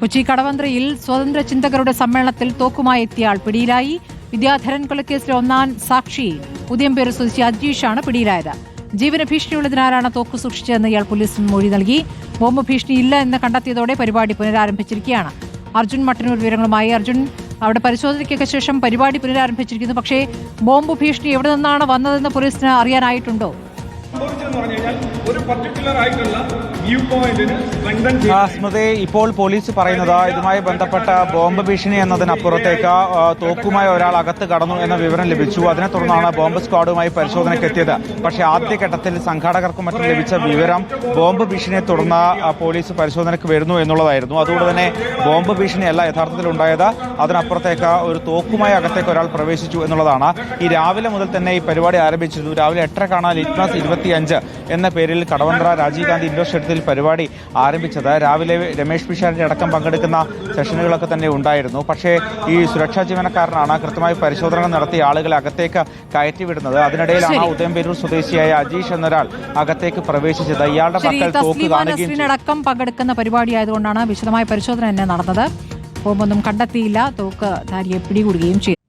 കൊച്ചി കടവന്ത്രയിൽ സ്വതന്ത്ര ചിന്തകരുടെ സമ്മേളനത്തിൽ തോക്കുമായി എത്തിയ ആൾ പിടിയിലായി. വിദ്യാധരൻ കൊലക്കേസിലെ ഒന്നാം സാക്ഷി ഉദയംപേര് സ്വദേശി അജീഷാണ് പിടിയിലായത്. ജീവന ഭീഷണിയുള്ളതിനാലാണ് തോക്ക് സൂക്ഷിച്ചതെന്ന് ഇയാൾ പോലീസിന് മൊഴി നൽകി. ബോംബ് ഭീഷണി ഇല്ല എന്ന് കണ്ടെത്തിയതോടെ പരിപാടി പുനരാരംഭിച്ചിരിക്കുകയാണ്. അർജുൻ മട്ടന്നൂർ വിവരങ്ങളുമായി. അർജുൻ അവിടെ പരിശോധനയ്ക്കൊക്കെ ശേഷം പരിപാടി പുനരാരംഭിച്ചിരിക്കുന്നു. പക്ഷേ ബോംബ് ഭീഷണി എവിടെ നിന്നാണ് വന്നതെന്ന് പോലീസിന് അറിയാനായിട്ടുണ്ടോ? ഒരു പർട്ടിക്കുലർ ആയിട്ടുള്ള സ്മൃതി ഇപ്പോൾ പോലീസ് പറയുന്നത് ഇതുമായി ബന്ധപ്പെട്ട ബോംബ് ഭീഷണി എന്നതിനപ്പുറത്തേക്ക് തോക്കുമായി ഒരാൾ അകത്ത് കടന്നു എന്ന വിവരം ലഭിച്ചു. അതിനെ തുടർന്നാണ് ബോംബ് സ്ക്വാഡുമായി പരിശോധനയ്ക്ക് എത്തിയത്. പക്ഷേ ആദ്യഘട്ടത്തിൽ സംഘാടകർക്കും മറ്റും ലഭിച്ച വിവരം ബോംബ് ഭീഷണിയെ തുടർന്ന് പോലീസ് പരിശോധനയ്ക്ക് വരുന്നു എന്നുള്ളതായിരുന്നു. അതുകൊണ്ട് തന്നെ ബോംബ് ഭീഷണിയല്ല യഥാർത്ഥത്തിൽ ഉണ്ടായത്. അതിനപ്പുറത്തേക്ക് ഒരു തോക്കുമായി അകത്തേക്ക് ഒരാൾ പ്രവേശിച്ചു എന്നുള്ളതാണ്. ഈ രാവിലെ മുതൽ തന്നെ ഈ പരിപാടി ആരംഭിച്ചിരുന്നു. രാവിലെ എട്ടരക്കാണ് ലിറ്റ്മസ് ഇരുപത്തിയഞ്ച് എന്ന പേരിൽ കടവന്ത്ര രാജീവ് ഗാന്ധി ഇൻഡോർ പരിപാടി ആരംഭിച്ചത്. രാവിലെ രമേശ് പിഷാരിന്റെ അടക്കം പങ്കെടുക്കുന്ന സെഷനുകളൊക്കെ തന്നെ ഉണ്ടായിരുന്നു. പക്ഷേ ഈ സുരക്ഷാ ജീവനക്കാരനാണ് കൃത്യമായി പരിശോധന നടത്തി ആളുകളെ അകത്തേക്ക് കയറ്റിവിടുന്നത് അതിനിടയിലാണ്. ഉദയംപേരൂർ സ്വദേശിയായ അജീഷ് എന്നൊരാൾ അകത്തേക്ക് പ്രവേശിച്ചത്. ഇയാളുടെ പക്കൽ തോക്ക് കാണുകയും ചെയ്തു. പങ്കെടുക്കുന്ന പരിപാടി ആയതുകൊണ്ടാണ് വിശദമായ പരിശോധന തന്നെ നടന്നത്. ബോംബൊന്നും കണ്ടെത്തിയില്ല. തോക്ക് ധാരിയെ പിടികൂടുകയും ചെയ്തു.